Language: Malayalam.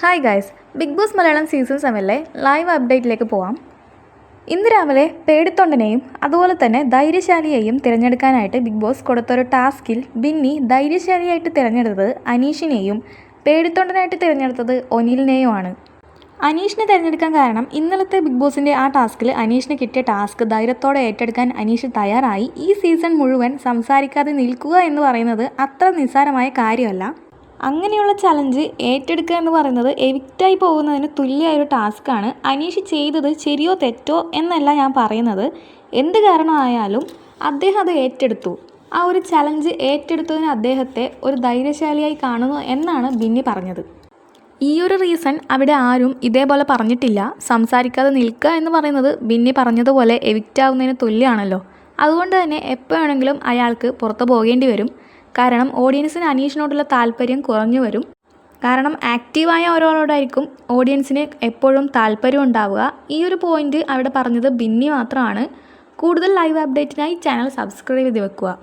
Hi guys Bigg Boss Malayalam season സെവനിലെ live അപ്ഡേറ്റിലേക്ക് പോവാം. ഇന്ന് രാവിലെ പേടിത്തൊണ്ടനെയും അതുപോലെ തന്നെ ധൈര്യശാലിയെയും തിരഞ്ഞെടുക്കാനായിട്ട് ബിഗ് ബോസ് കൊടുത്തൊരു ടാസ്കിൽ ബിന്നി ധൈര്യശാലിയായിട്ട് തിരഞ്ഞെടുത്തത് അനീഷിനെയും പേടിത്തൊണ്ടനായിട്ട് തിരഞ്ഞെടുത്തത് ഒനിലിനെയുമാണ്. അനീഷിനെ തിരഞ്ഞെടുക്കാൻ കാരണം ഇന്നലത്തെ ബിഗ് ബോസിന്റെ ആ ടാസ്കിൽ അനീഷിന് കിട്ടിയ ടാസ്ക് ധൈര്യത്തോടെ ഏറ്റെടുക്കാൻ അനീഷ് തയ്യാറായി. ഈ സീസൺ മുഴുവൻ സംസാരിക്കാതെ നിൽക്കുക എന്ന് പറയുന്നത് അത്ര നിസ്സാരമായ കാര്യമല്ല. അങ്ങനെയുള്ള ചലഞ്ച് ഏറ്റെടുക്കുക എന്ന് പറയുന്നത് എവിക്റ്റായി പോകുന്നതിന് തുല്യമായൊരു ടാസ്ക്കാണ് അനീഷ് ചെയ്തത് ശരിയോ തെറ്റോ എന്നല്ല ഞാൻ പറയുന്നത്. എന്ത് കാരണമായാലും അദ്ദേഹം അത് ഏറ്റെടുത്തു. ആ ഒരു ചലഞ്ച് ഏറ്റെടുത്തതിന് അദ്ദേഹത്തെ ഒരു ധൈര്യശാലിയായി കാണുന്നു എന്നാണ് ബിന്നി പറഞ്ഞത്. ഈ ഒരു റീസൺ അവിടെ ആരും ഇതേപോലെ പറഞ്ഞിട്ടില്ല. സംസാരിക്കാതെ നിൽക്കുക എന്ന് പറയുന്നത് ബിന്നി പറഞ്ഞതുപോലെ എവിക്റ്റ് തുല്യമാണല്ലോ. അതുകൊണ്ട് തന്നെ എപ്പോഴാണെങ്കിലും അയാൾക്ക് പുറത്ത് പോകേണ്ടി വരും. കാരണം ഓഡിയൻസിന് അനീഷിനോടുള്ള താല്പര്യം കുറഞ്ഞു വരും. കാരണം ആക്റ്റീവായ ഒരാളോടായിരിക്കും ഓഡിയൻസിന് എപ്പോഴും താല്പര്യം ഉണ്ടാവുക. ഈ ഒരു പോയിന്റ് അവിടെ പറഞ്ഞത് ബിന്നി മാത്രമാണ്. കൂടുതൽ ലൈവ് അപ്ഡേറ്റിനായി ചാനൽ സബ്സ്ക്രൈബ് ചെയ്ത് വെക്കുക.